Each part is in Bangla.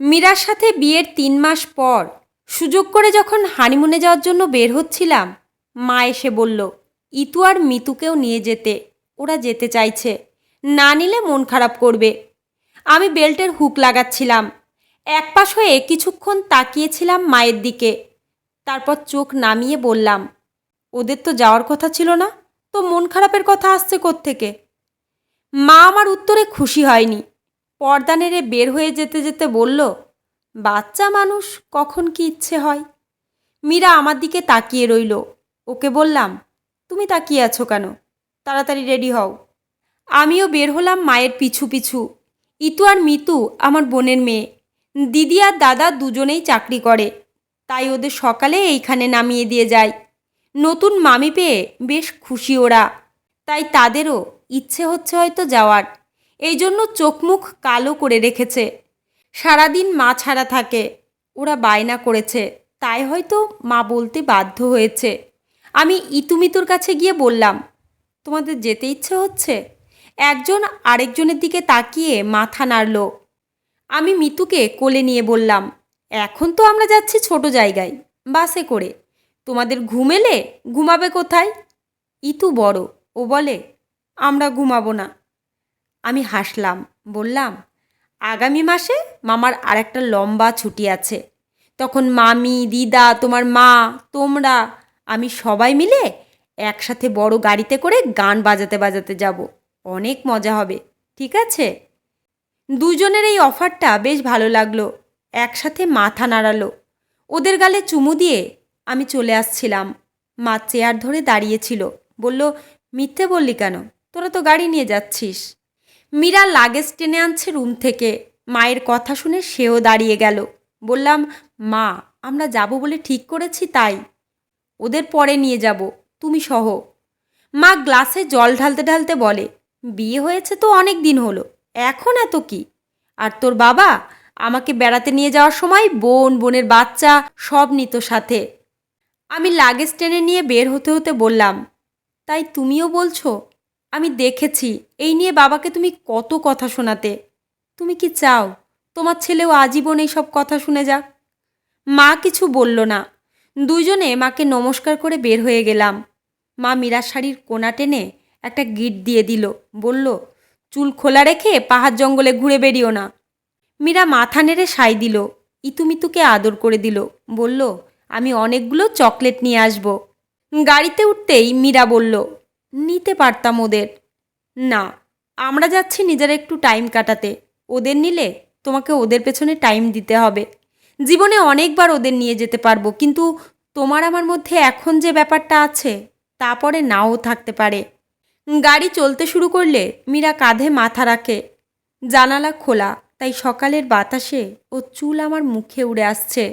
মীরার সাথে বিয়ের তিন মাস পর সুযোগ করে যখন হানিমুনে যাওয়ার জন্য বের হচ্ছিলাম, মা এসে বলল, ইতু আর মিতুকেও নিয়ে যেতে, ওরা যেতে চাইছে। না নিলে মন খারাপ করবে। আমি বেল্টের হুক লাগাচ্ছিলাম। এক পাশ হয়ে কিছুক্ষণ তাকিয়েছিলাম মায়ের দিকে। তারপর চোখ নামিয়ে বললাম, ওদের তো যাওয়ার কথা ছিল না, তো মন খারাপের কথা আসছে থেকে মা আমার উত্তরে খুশি হয়নি। পর্দা নেড়ে বের হয়ে যেতে যেতে বলল, বাচ্চা মানুষ, কখন কি ইচ্ছে হয়? মীরা আমার দিকে তাকিয়ে রইল। ওকে বললাম, তুমি তাকিয়ে আছো কেন? তাড়াতাড়ি রেডি হও। আমিও বের হলাম মায়ের পিছু পিছু। ইতু আর মিতু আমার বোনের মেয়ে। দিদি আর দাদা দুজনেই চাকরি করে। তাই ওদের সকালে এইখানে নামিয়ে দিয়ে যায় নতুন মামি পেয়ে বেশ খুশি ওরা। তাই তাদেরও ইচ্ছে হচ্ছে হয়তো যাওয়ার। এই জন্য চোখ মুখ কালো করে রেখেছে। সারাদিন মা ছাড়া থাকে। ওরা বায়না করেছে। তাই হয়তো মা বলতে বাধ্য হয়েছে। আমি ইতুমিতুর কাছে গিয়ে বললাম, তোমাদের যেতে ইচ্ছে হচ্ছে? একজন আরেকজনের দিকে তাকিয়ে মাথা নাড়ল। আমি মিতুকে কোলে নিয়ে বললাম, এখন তো আমরা যাচ্ছি ছোট জায়গায়, বাসে করে। তোমাদের ঘুমেলে ঘুমাবে কোথায়? ইতু বড়। ও বলে, আমরা ঘুমাবো না। আমি হাসলাম, বললাম, আগামী মাসে মামার আরেকটা লম্বা ছুটি আছে। তখন মামি, দিদা, তোমার মা, তোমরা, আমি সবাই মিলে একসাথে বড় গাড়িতে করে গান বাজাতে বাজাতে যাব। অনেক মজা হবে, ঠিক আছে? দুজনের এই অফারটা বেশ ভালো লাগল, একসাথে মাথা নাড়ালো। ওদের গালে চুমু দিয়ে আমি চলে আসছিলাম। মা চেয়ার ধরে দাঁড়িয়েছিল বলল, মিথ্যে বললি কেন? তোরা তো গাড়ি নিয়ে যাচ্ছিস। মীরা লাগেজ টেনে আনছে রুম থেকে। মায়ের কথা শুনে সেও দাঁড়িয়ে গেল। বললাম, মা, আমরা যাব বলে ঠিক করেছি তাই। ওদের পরে নিয়ে যাব। তুমি সহ। মা গ্লাসে জল ঢালতে ঢালতে বলে, বিয়ে হয়েছে তো অনেক দিন হলো। এখন এত কি? আর তোর বাবা আমাকে বেড়াতে নিয়ে যাওয়ার সময় বোন, বোনের বাচ্চা সব নিত সাথে। আমি লাগেজ টেনে নিয়ে বের হতে হতে বললাম, তাই তুমিও বলছো? আমি দেখেছি। এই নিয়ে বাবাকে তুমি কত কথা শোনাতে। তুমি কি চাও তোমার ছেলেও আজীবন এই সব কথা শুনে যাক? মা কিছু বলল না। দুইজনে মাকে নমস্কার করে বের হয়ে গেলাম। মা মীরা শাড়ির কোনা টেনে একটা গিট দিয়ে দিল। বলল, চুল খোলা রেখে পাহাড় জঙ্গলে ঘুরে বেরিও না। মীরা মাথা নেড়ে সাই দিল। ইতুমিতুকে আদর করে দিল। বলল, আমি অনেকগুলো চকলেট নিয়ে আসব। গাড়িতে উঠতেই মীরা বলল নিতে পারতাম ওদের। না, আমরা যাচ্ছি নিজের একটু টাইম কাটাতে। ওদের নিলে তোমাকে ওদের পেছনে টাইম দিতে হবে। জীবনে অনেকবার ওদের নিয়ে যেতে পারব, কিন্তু তোমার আমার মধ্যে এখন যে ব্যাপারটা আছে তারপরে নাও থাকতে পারে। গাড়ি চলতে শুরু করলে মীরা কাঁধে মাথা রাখে। জানালা খোলা, তাই সকালের বাতাসে ও চুল আমার মুখে উড়ে আসছে।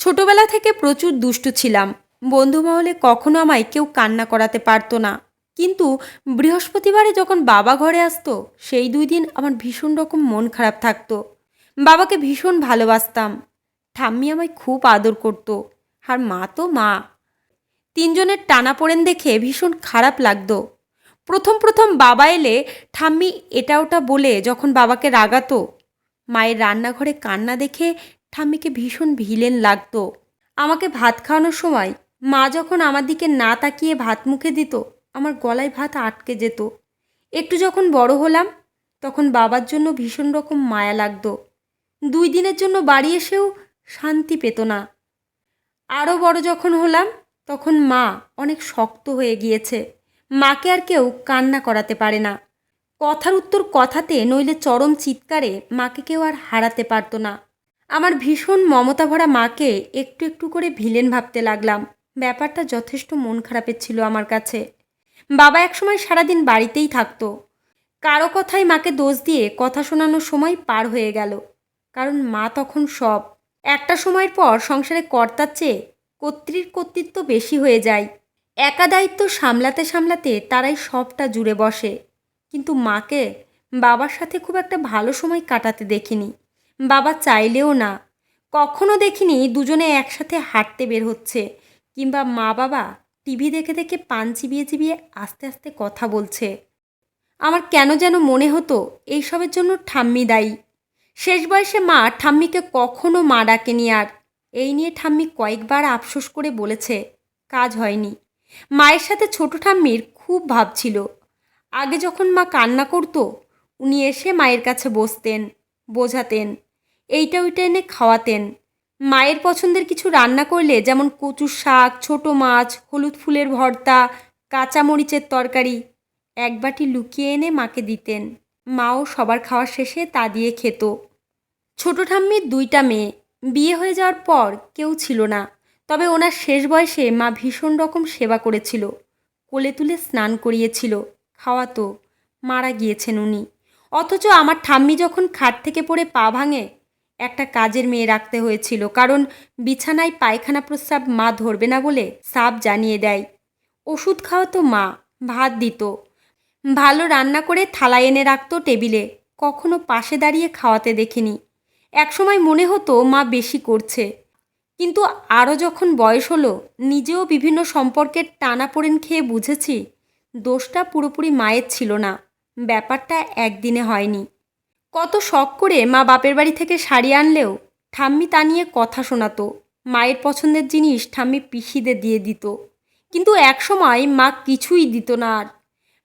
ছোটবেলা থেকে প্রচুর দুষ্টু ছিলাম। বন্ধু মহলে কখনো আমায় কেউ কান্না করাতে পারতো না। কিন্তু বৃহস্পতিবারে যখন বাবা ঘরে আসতো, সেই দুই দিন আমার ভীষণ রকম মন খারাপ থাকতো। বাবাকে ভীষণ ভালোবাসতাম। ঠাম্মি আমায় খুব আদর করতো। আর মা তো মা। তিনজনের টানা পড়েন দেখে ভীষণ খারাপ লাগতো। প্রথম প্রথম বাবা এলে ঠাম্মি এটা ওটা বলে যখন বাবাকে রাগাতো। মায়ের রান্নাঘরে কান্না দেখে ঠাম্মিকে ভীষণ ভিলেন লাগতো। আমাকে ভাত খাওয়ানোর সময় মা যখন আমার দিকে না তাকিয়ে ভাত মুখে দিত আমার গলায় ভাত আটকে যেত। একটু যখন বড় হলাম, তখন বাবার জন্য ভীষণ রকম মায়া লাগতো। দুই দিনের জন্য বাড়ি এসেও শান্তি পেত না। আরও বড় যখন হলাম, তখন মা অনেক শক্ত হয়ে গিয়েছে। মাকে আর কেউ কান্না করাতে পারে না। কথার উত্তর কথাতে নইলে চরম চিৎকারে মাকে কেউ আর হারাতে পারতো না। আমার ভীষণ মমতা ভরা মাকে একটু একটু করে ভিলেন ভাবতে লাগলাম। ব্যাপারটা যথেষ্ট মন খারাপের ছিল আমার কাছে। বাবা একসময় সারাদিন বাড়িতেই থাকতো। কারও কথাই মাকে দোষ দিয়ে কথা শোনানোর সময় পার হয়ে গেল। কারণ মা তখন সব। একটা সময়ের পর সংসারে কর্তার চেয়ে কর্তৃর কর্তৃত্ব বেশি হয়ে যায়। একা দায়িত্ব সামলাতে সামলাতে তারাই সবটা জুড়ে বসে। কিন্তু মাকে বাবার সাথে খুব একটা ভালো সময় কাটাতে দেখিনি। বাবা চাইলেও না। কখনো দেখিনি দুজনে একসাথে হাঁটতে বের হচ্ছে। কিংবা মা বাবা টিভি দেখে দেখে পান চিবিয়ে চিবিয়ে আস্তে আস্তে কথা বলছে। আমার কেন যেন মনে হতো এইসবের জন্য ঠাম্মি দায়ী। শেষ বয়সে মা ঠাম্মিকে কখনো মা ডাকেনি আর। এই নিয়ে ঠাম্মি কয়েকবার আফসোস করে বলেছে, কাজ হয়নি। মায়ের সাথে ছোট ঠাম্মির খুব ভাব ছিল। আগে যখন মা কান্না করতো, উনি এসে মায়ের কাছে বসতেন, বোঝাতেন এইটা ওইটা এনে খাওয়াতেন। মায়ের পছন্দের কিছু রান্না করলে যেমন কচু শাক, ছোট মাছ, হলুদ ফুলের ভর্তা কাঁচা মরিচের তরকারি এক বাটি লুকিয়ে এনে মাকে দিতেন। মাও সবার খাওয়ার শেষে তা দিয়ে খেত। ছোট ঠাম্মির দুইটা মেয়ে। বিয়ে হয়ে যাওয়ার পর কেউ ছিল না। তবে ওনার শেষ বয়সে মা ভীষণ রকম সেবা করেছিল। কোলে তুলে স্নান করিয়েছিল, খাওয়াতো। মারা গিয়েছেন উনি। অথচ আমার ঠাম্মি যখন খাট থেকে পড়ে পা ভাঙে একটা কাজের মেয়ে রাখতে হয়েছিল, কারণ বিছানায় পায়খানা প্রস্রাব মা ধরবে না বলে সাপ জানিয়ে দেয়। ওষুধ খাওয়াতো মা, ভাত দিত। ভালো রান্না করে থালা এনে রাখতো টেবিলে, কখনো পাশে দাঁড়িয়ে খাওয়াতে দেখিনি। একসময় মনে হতো মা বেশি করছে। কিন্তু আরও যখন বয়স হলো, নিজেও বিভিন্ন সম্পর্কের টানাপোড়েন খেয়ে বুঝেছি, দোষটা পুরোপুরি মায়ের ছিল না। ব্যাপারটা একদিনে হয়নি। কত শখ করে মা বাপের বাড়ি থেকে শাড়ি আনলেও ঠাম্মি তা নিয়ে কথা শোনাতো। মায়ের পছন্দের জিনিস ঠাম্মি পিসিদের দিয়ে দিত। কিন্তু একসময় মা কিছুই দিত না আর।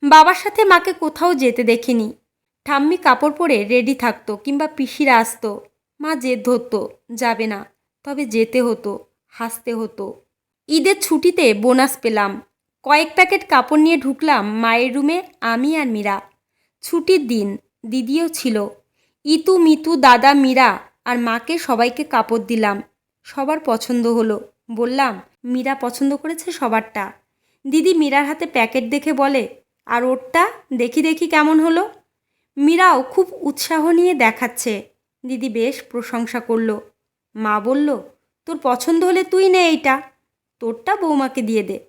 বাবার সাথে মাকে কোথাও যেতে দেখিনি। ঠাম্মি কাপড় পরে রেডি থাকতো কিংবা পিসিরা আসতো। মা জেদ ধরতো, যাবে না। তবে যেতে হতো, হাসতে হতো। ঈদের ছুটিতে বোনাস পেলাম। কয়েক প্যাকেট কাপড় নিয়ে ঢুকলাম মায়ের রুমে আমি আর মীরা। ছুটির দিন, দিদিও ছিল। ইতু মিতু, দাদা মীরা আর মাকে সবাইকে কাপড় দিলাম। সবার পছন্দ হলো। বললাম, মীরা পছন্দ করেছে সবারটা। দিদি মীরার হাতে প্যাকেট দেখে বলে, আর ওরটা? দেখি দেখি কেমন হলো? মীরাও খুব উৎসাহ নিয়ে দেখাচ্ছে। দিদি বেশ প্রশংসা করল। মা বলল, তোর পছন্দ হলে তুই নে এইটা। তোরটা বৌমাকে দিয়ে দে।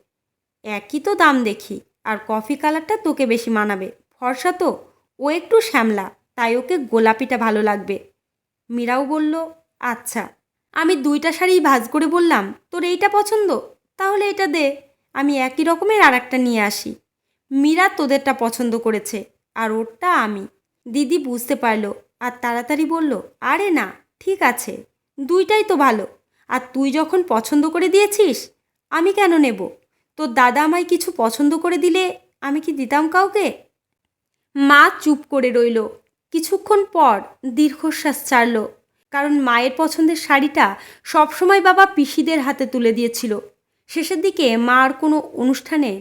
একই তো দাম দেখি। আর কফি কালারটা তোকে বেশি মানাবে। ফর্সা তো, ও একটু শ্যামলা। তাই ওকে গোলাপিটা ভালো লাগবে। মীরাও বলল আচ্ছা আমি দুইটা শাড়ি ভাজ করে বললাম, তোর এইটা পছন্দ? তাহলে এটা দে, আমি একই রকমের আর একটা নিয়ে আসি। মীরা তোদেরটা পছন্দ করেছে, আর ওরটা আমি। দিদি বুঝতে পারল, আর তাড়াতাড়ি বলল, আরে না, ঠিক আছে, দুইটাই তো ভালো, আর তুই যখন পছন্দ করে দিয়েছিস, আমি কেন নেব? তোর দাদা আমায় কিছু পছন্দ করে দিলে আমি কি দিতাম কাউকে? মা চুপ করে রইল কিছুক্ষণ পর দীর্ঘশ্বাস ছাড়ল, কারণ মায়ের পছন্দের শাড়িটা সবসময় বাবা পিসিদের হাতে তুলে দিয়েছিল। শেষের দিকে মা আর কোনো অনুষ্ঠানে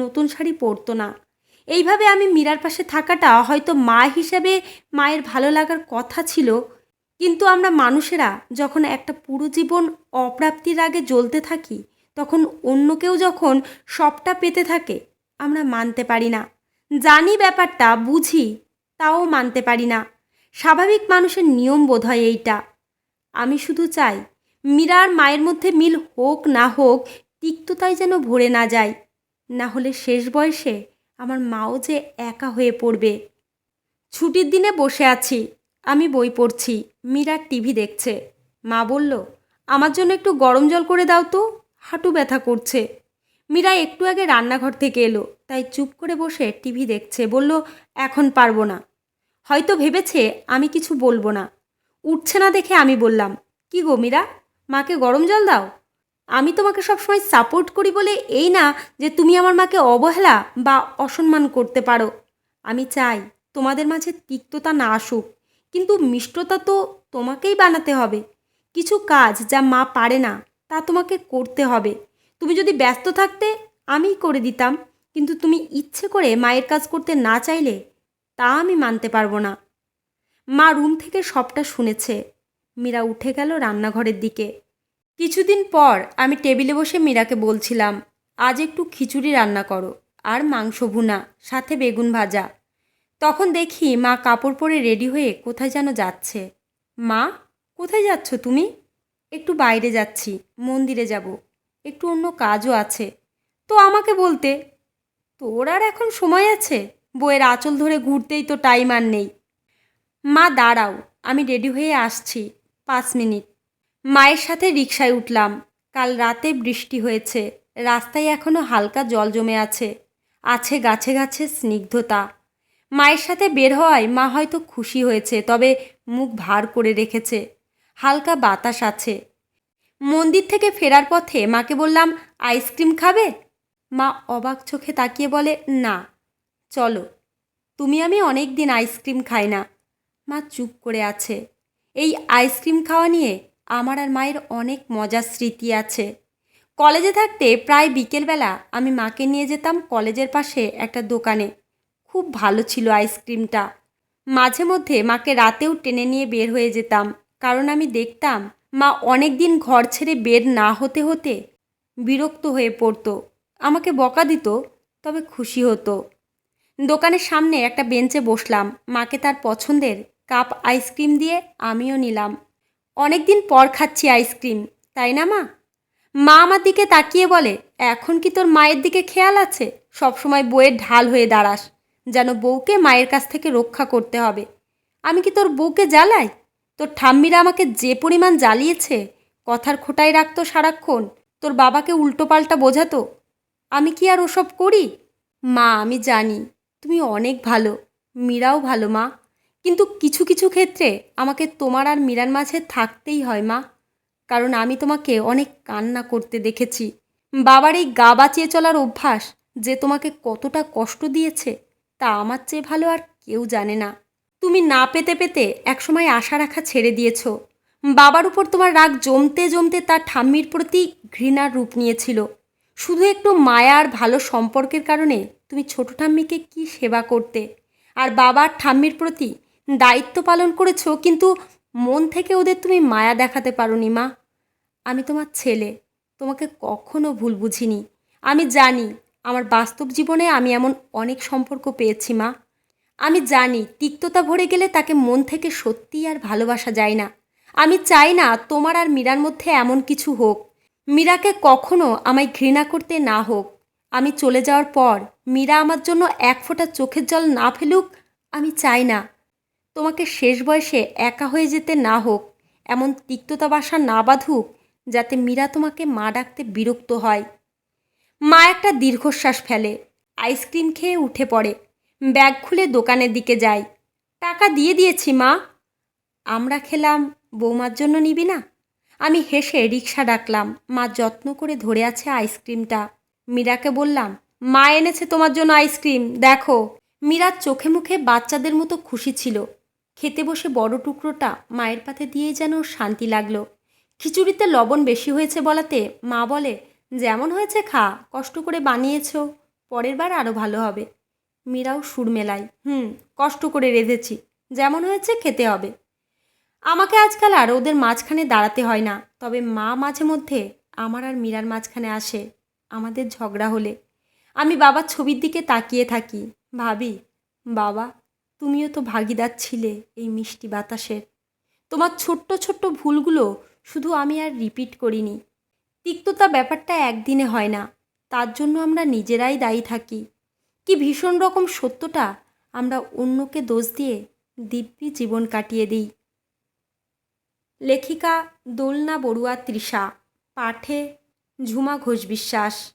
নতুন শাড়ি পরতো না। এইভাবে আমি মীরার পাশে থাকাটা হয়তো মা হিসাবে মায়ের ভালো লাগার কথা ছিল, কিন্তু আমরা মানুষেরা যখন একটা পুরো জীবন অপ্রাপ্তির আগে জ্বলতে থাকি, তখন অন্য কেউ যখন সবটা পেতে থাকে, আমরা মানতে পারি না। জানি ব্যাপারটা, বুঝি তাও মানতে পারি না। স্বাভাবিক মানুষের নিয়ম বোধ হয় এইটা। আমি শুধু চাই, মীরার মায়ের মধ্যে মিল হোক না হোক, তিক্ততায় যেন ভরে না যায়। না হলে শেষ বয়সে আমার মাও যে একা হয়ে পড়বে। ছুটির দিনে বসে আছি, আমি বই পড়ছি, মীরা টিভি দেখছে। মা বলল, আমার জন্য একটু গরম জল করে দাও তো, হাঁটু ব্যথা করছে। মীরা একটু আগে রান্নাঘর থেকে এলো, তাই চুপ করে বসে টিভি দেখছে। বলল, এখন পারব না। হয়তো ভেবেছে আমি কিছু বলব না। উঠছে না দেখে আমি বললাম, কি গো মীরা, মাকে গরম জল দাও? আমি তোমাকে সবসময় সাপোর্ট করি বলে এই না যে তুমি আমার মাকে অবহেলা বা অসম্মান করতে পারো। আমি চাই তোমাদের মাঝে তিক্ততা না আসুক, কিন্তু মিষ্টতা তো তোমাকেই বানাতে হবে। কিছু কাজ যা মা পারে না, তা তোমাকে করতে হবে। তুমি যদি ব্যস্ত থাকতে, আমিই করে দিতাম, কিন্তু তুমি ইচ্ছে করে মায়ের কাজ করতে না চাইলে তা আমি মানতে পারব না। মা রুম থেকে সবটা শুনেছে। মীরা উঠে গেল রান্নাঘরের দিকে। কিছুদিন পর আমি টেবিলে বসে মীরাকে বলছিলাম, আজ একটু খিচুড়ি রান্না করো আর মাংস ভুনা, সাথে বেগুন ভাজা। তখন দেখি মা কাপড় পরে রেডি হয়ে কোথায় যেন যাচ্ছে। মা, কোথায় যাচ্ছ তুমি? একটু বাইরে যাচ্ছি, মন্দিরে যাব। একটু অন্য কাজও আছে। তো আমাকে বলতে, তোর আর এখন সময় আছে? বইয়ের আঁচল ধরে ঘুরতেই তো টাইম আর নেই। মা, দাঁড়াও, আমি রেডি হয়ে আসছি, পাঁচ মিনিট। মায়ের সাথে রিক্সায় উঠলাম। কাল রাতে বৃষ্টি হয়েছে, রাস্তায় এখনও হালকা জল জমে আছে আছে গাছে গাছে স্নিগ্ধতা। মায়ের সাথে বের হওয়ায় মা হয়তো খুশি হয়েছে, তবে মুখ ভার করে রেখেছে, হালকা বাতাস আছে। মন্দির থেকে ফেরার পথে মাকে বললাম, আইসক্রিম খাবে? মা অবাক চোখে তাকিয়ে বলে, না। চলো, তুমি আমি অনেক দিন আইসক্রিম খাই না। মা চুপ করে আছে। এই আইসক্রিম খাওয়া নিয়ে আমার আর মায়ের অনেক মজার স্মৃতি আছে। কলেজে থাকতে প্রায় বিকেলবেলা আমি মাকে নিয়ে যেতাম কলেজের পাশে একটা দোকানে। খুব ভালো ছিল আইসক্রিমটা। মাঝে মধ্যে মাকে রাতেও টেনে নিয়ে বের হয়ে যেতাম, কারণ আমি দেখতাম মা অনেক দিন ঘর ছেড়ে বের না হতে হতে বিরক্ত হয়ে পড়তো। আমাকে বকা দিত, তবে খুশি হতো। দোকানের সামনে একটা বেঞ্চে বসলাম। মাকে তার পছন্দের কাপ আইসক্রিম দিয়ে আমিও নিলাম। অনেক দিন পর খাচ্ছি আইসক্রিম তাই না মা? মা আমার দিকে তাকিয়ে বলে, এখন কি তোর মায়ের দিকে খেয়াল আছে? সবসময় বইয়ের ঢাল হয়ে দাঁড়াস, যেন বউকে মায়ের কাছ থেকে রক্ষা করতে হবে। আমি কি তোর বউকে জ্বালাই? তোর ঠাম্মিরা আমাকে যে পরিমাণ জ্বালিয়েছে, কথার খোটায় রাখতো সারাক্ষণ, তোর বাবাকে উল্টোপাল্টা বোঝাতো। আমি কি আর ওসব করি? মা, আমি জানি তুমি অনেক ভালো, মীরাও ভালো মা। কিন্তু কিছু কিছু ক্ষেত্রে আমাকে তোমার আর মীরার মাঝে থাকতেই হয় মা। কারণ আমি তোমাকে অনেক কান্না করতে দেখেছি। বাবার এই গা বাঁচিয়ে চলার অভ্যাস যে তোমাকে কতটা কষ্ট দিয়েছে, তা আমার চেয়ে ভালো আর কেউ জানে না। তুমি না পেতে পেতে একসময় আশা রাখা ছেড়ে দিয়েছ। বাবার উপর তোমার রাগ জমতে জমতে তার ঠাম্মির প্রতি ঘৃণার রূপ নিয়েছিল। শুধু একটু মায়া আর ভালো সম্পর্কের কারণে তুমি ছোট ঠাম্মিকে কি সেবা করতে? আর বাবার ঠাম্মির প্রতি দায়িত্ব পালন করেছ, কিন্তু মন থেকে ওদের তুমি মায়া দেখাতে পারো নি মা। আমি তোমার ছেলে, তোমাকে কখনো ভুল বুঝিনি। আমি জানি আমার বাস্তব জীবনে আমি এমন অনেক সম্পর্ক পেয়েছি, মা। আমি জানি তিক্ততা ভরে গেলে তাকে মন থেকে সত্যিই আর ভালোবাসা যায় না। আমি চাই না তোমার আর মীরার মধ্যে এমন কিছু হোক। মীরাকে কখনো আমায় ঘৃণা করতে না হোক। আমি চলে যাওয়ার পর মীরা আমার জন্য এক ফোঁটা চোখের জল না ফেলুক, আমি চাই না। তোমাকে শেষ বয়সে একা হয়ে যেতে না হোক, এমন তিক্ততা বাসা না বাঁধুক, যাতে মীরা তোমাকে মা ডাকতে বিরক্ত হয়। মা একটা দীর্ঘশ্বাস ফেলে, আইসক্রিম খেয়ে উঠে পড়ে, ব্যাগ খুলে দোকানের দিকে যায়। টাকা দিয়ে দিয়েছি, মা। আমরা খেলাম, বৌমার জন্য নিবি না? আমি হেসে রিক্সা ডাকলাম, মা যত্ন করে ধরে আছে আইসক্রিমটা। মীরাকে বললাম মা এনেছে তোমার জন্য আইসক্রিম, দেখো। মীরার চোখে মুখে বাচ্চাদের মতো খুশি ছিল। খেতে বসে বড় টুকরোটা মায়ের পাতে দিয়েই যেন শান্তি লাগল। খিচুড়িতে লবণ বেশি হয়েছে বলাতে মা বলে, যেমন হয়েছে খা, কষ্ট করে বানিয়েছ, পরের বার আরও ভালো হবে। মীরাও সুর মেলায়, হুম, কষ্ট করে রেঁধেছি, যেমন হয়েছে খেতে হবে। আমাকে আজকাল আর ওদের মাঝখানে দাঁড়াতে হয় না, তবে মা মাঝে মধ্যে আমার আর মীরার মাঝখানে আসে। আমাদের ঝগড়া হলে আমি বাবার ছবির দিকে তাকিয়ে থাকি। ভাবি, বাবা, তুমিও তো ভাগিদার ছিলে এই মিষ্টি বাতাসের। তোমার ছোট্ট ছোট্ট ভুলগুলো শুধু আমি আর রিপিট করিনি। তিক্ততা ব্যাপারটা একদিনে হয় না। তার জন্য আমরা নিজেরাই দায়ী থাকি। কি ভীষণ রকম সত্যটা আমরা অন্যকে দোষ দিয়ে দিব্যি জীবন কাটিয়ে দিই। লেখিকা দোলনা বড়ুয়া তৃষা, পাঠে ঝুমা ঘোষ বিশ্বাস।